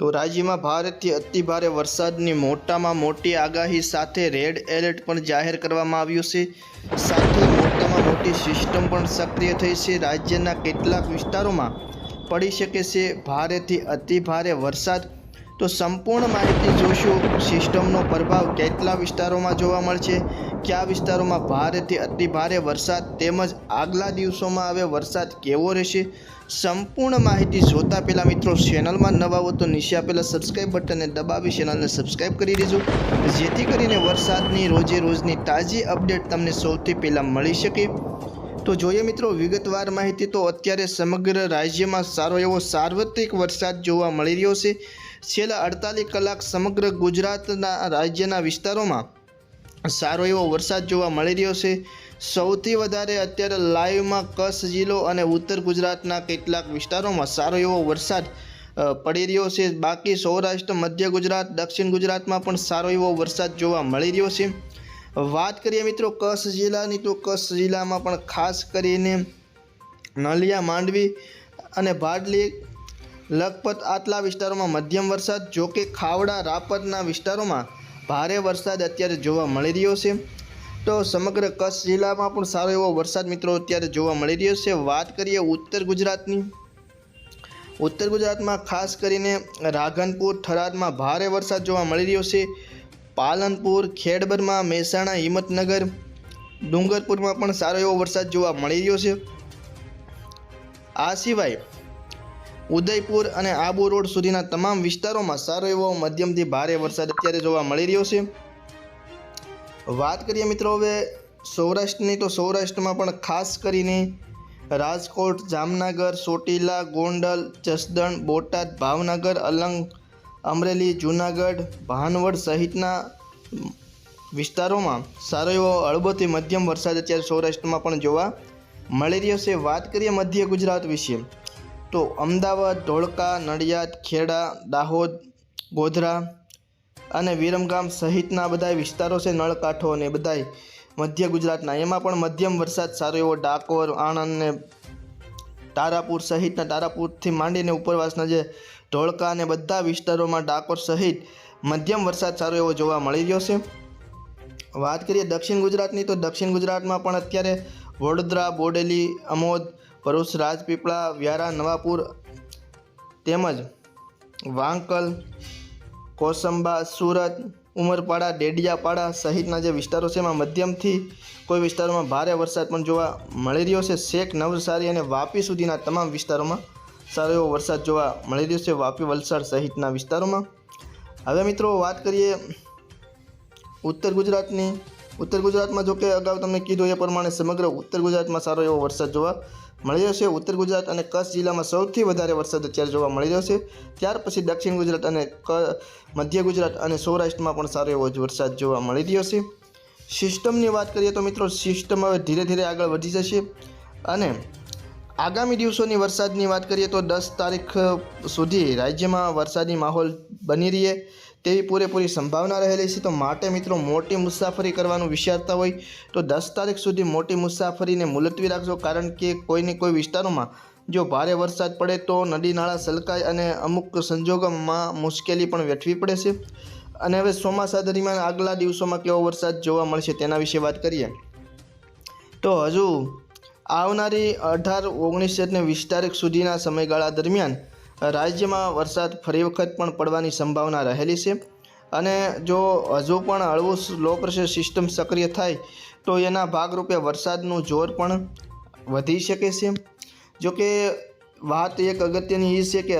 તો રાજ્યમાં ભારતથી અતિભારે વરસાદની મોટામાં મોટી આગાહી સાથે રેડ એલર્ટ પણ જાહેર કરવામાં આવ્યું છે. સાથે મોટામાં મોટી સિસ્ટમ પણ સક્રિય થઈ છે. રાજ્યના કેટલાક વિસ્તારોમાં પડી શકે છે ભારેથી અતિભારે વરસાદ. તો સંપૂર્ણ માહિતી જોશું સિસ્ટમનો પ્રભાવ કેટલા વિસ્તારોમાં જોવા મળશે? કયા વિસ્તારોમાં ભારેથી અતિ ભારે વરસાદ તેમજ આગલા દિવસોમાં હવે વરસાદ કેવો રહેશે? સંપૂર્ણ માહિતી જોતા પહેલાં મિત્રો ચેનલમાં નવા હો તો નીચે આપેલા સબસ્ક્રાઇબ બટનને દબાવી ચેનલને સબસ્ક્રાઈબ કરી દેજો. જેથી કરીને વરસાદની રોજે રોજની તાજી અપડેટ તમને સૌથી પહેલાં મળી શકે. તો જોઈએ મિત્રો વિગતવાર માહિતી તો અત્યારે સમગ્ર રાજ્યમાં સારો એવો સાર્વત્રિક વરસાદ જોવા મળી રહ્યો છે. છેલ્લા અડતાલીસ કલાક સમગ્ર ગુજરાતના રાજ્યના વિસ્તારોમાં સારો એવો વરસાદ જોવા મળી રહ્યો છે. સૌથી વધારે અત્યારે લાઈવમાં કચ્છ જિલ્લો અને ઉત્તર ગુજરાતના કેટલાક વિસ્તારોમાં સારો એવો વરસાદ પડી રહ્યો છે. બાકી સૌરાષ્ટ્ર, મધ્ય ગુજરાત, દક્ષિણ ગુજરાતમાં પણ સારો એવો વરસાદ જોવા મળી રહ્યો છે. વાત કરીએ મિત્રો કચ્છ જિલ્લાની, તો કચ્છ જિલ્લામાં પણ ખાસ કરીને નલિયા, માંડવી અને ભાડલી લખપત, આટલા વિસ્તારોમાં મધ્યમ વરસાદ, જોકે ખાવડા, રાપરના વિસ્તારોમાં ભારે વરસાદ અત્યારે જોવા મળી રહ્યો છે. તો સમગ્ર કચ્છ જિલ્લામાં પણ સારો એવો વરસાદ મિત્રો અત્યારે જોવા મળી રહ્યો છે. વાત કરીએ ઉત્તર ગુજરાતની. ઉત્તર ગુજરાતમાં ખાસ કરીને રાધનપુર, થરાદમાં ભારે વરસાદ જોવા મળી રહ્યો છે. પાલનપુર, ખેડબરમાં, મહેસાણા, હિંમતનગર, ડુંગરપુરમાં પણ સારો એવો વરસાદ જોવા મળી રહ્યો છે. આ સિવાય ઉદયપુર અને આબુ રોડ સુધીના તમામ વિસ્તારોમાં સારો એવો મધ્યમથી ભારે વરસાદ અત્યારે જોવા મળી રહ્યો છે. વાત કરીએ મિત્રો હવે સૌરાષ્ટ્રની, તો સૌરાષ્ટ્રમાં પણ ખાસ કરીને રાજકોટ, જામનગર, ચોટીલા, ગોંડલ, જસદણ, બોટાદ, ભાવનગર, અલંગ, અમરેલી, જૂનાગઢ, ભાનવડ સહિતના વિસ્તારોમાં સારો એવો હળવોથી મધ્યમ વરસાદ અત્યારે સૌરાષ્ટ્રમાં પણ જોવા મળી રહ્યો છે. વાત કરીએ મધ્ય ગુજરાત વિશે. તો અમદાવાદ, ધોળકા, નડિયાદ, ખેડા, દાહોદ, ગોધરા અને વિરમગામ સહિતના બધા વિસ્તારો છે નળકાંઠો અને બધાય મધ્ય ગુજરાતના. એમાં પણ મધ્યમ વરસાદ સારો એવો ડાકોર, આણંદ ને તારાપુર સહિતના તારાપુરથી માંડીને ઉપરવાસના જે ધોળકા અને બધા વિસ્તારોમાં ડાકોર સહિત મધ્યમ વરસાદ સારો એવો જોવા મળી રહ્યો છે. વાત કરીએ દક્ષિણ ગુજરાતની, તો દક્ષિણ ગુજરાતમાં પણ અત્યારે વડોદરા, બોડેલી, અમોદ ભરૂચ રાજપીપળા, વ્યારા, નવાપુર તેમજ વાંકલ, કોસંબા, સુરત, ઉમરપાડા, ડેડિયાપાડા સહિતના જે વિસ્તારો છે, એમાં મધ્યમથી કોઈ વિસ્તારોમાં ભારે વરસાદ પણ જોવા મળી રહ્યો છે. શેખ નવસારી અને વાપી સુધીના તમામ વિસ્તારોમાં સારો એવો વરસાદ જોવા મળી રહ્યો છે, વાપી, વલસાડ સહિતના વિસ્તારોમાં. હવે મિત્રો વાત કરીએ ઉત્તર ગુજરાતની. ઉત્તર ગુજરાતમાં જો કે અગાઉ તમને કીધું એ પ્રમાણે સમગ્ર ઉત્તર ગુજરાતમાં સારો એવો વરસાદ જોવા મળી રહ્યો છે ઉત્તર ગુજરાત અને કચ્છ જિલ્લામાં સૌથી વધારે વરસાદ અત્યારે જોવા મળી રહ્યો છે. ત્યાર પછી દક્ષિણ ગુજરાત અને મધ્ય ગુજરાત અને સૌરાષ્ટ્રમાં પણ સારો એવો વરસાદ જોવા મળી રહ્યો છે. સિસ્ટમની વાત કરીએ તો મિત્રો, સિસ્ટમ હવે ધીરે ધીરે આગળ વધી જશે અને આગામી દિવસોની વરસાદની વાત કરીએ તો દસ તારીખ સુધી રાજ્યમાં વરસાદી માહોલ બની રહે તેવી પૂરેપૂરી સંભાવના રહેલી છે. તો માટે મિત્રો મોટી મુસાફરી કરવાનું વિચારતા હોય તો દસ તારીખ સુધી મોટી મુસાફરીને મુલતવી રાખજો. કારણ કે કોઈને કોઈ વિસ્તારોમાં જો ભારે વરસાદ પડે તો નદી, નાળા સલકાય અને અમુક સંજોગોમાં મુશ્કેલી પણ વેઠવી પડે છે. અને હવે ચોમાસા દરમિયાન આગલા દિવસોમાં કેવો વરસાદ જોવા મળશે તેના વિશે વાત કરીએ. તો હજુ આવનારી અઢાર, ઓગણીસ અને વીસ તારીખ સુધીના સમયગાળા દરમિયાન રાજ્યમાં વરસાદ ફરી વખત પણ પડવાની સંભાવના રહેલી છે. અને જો હજુ પણ હળવું લો પ્રેશર સિસ્ટમ સક્રિય થાય, તો એના ભાગરૂપે વરસાદનું જોર પણ વધી શકે છે. જોકે વાત એક અગત્યની એ છે કે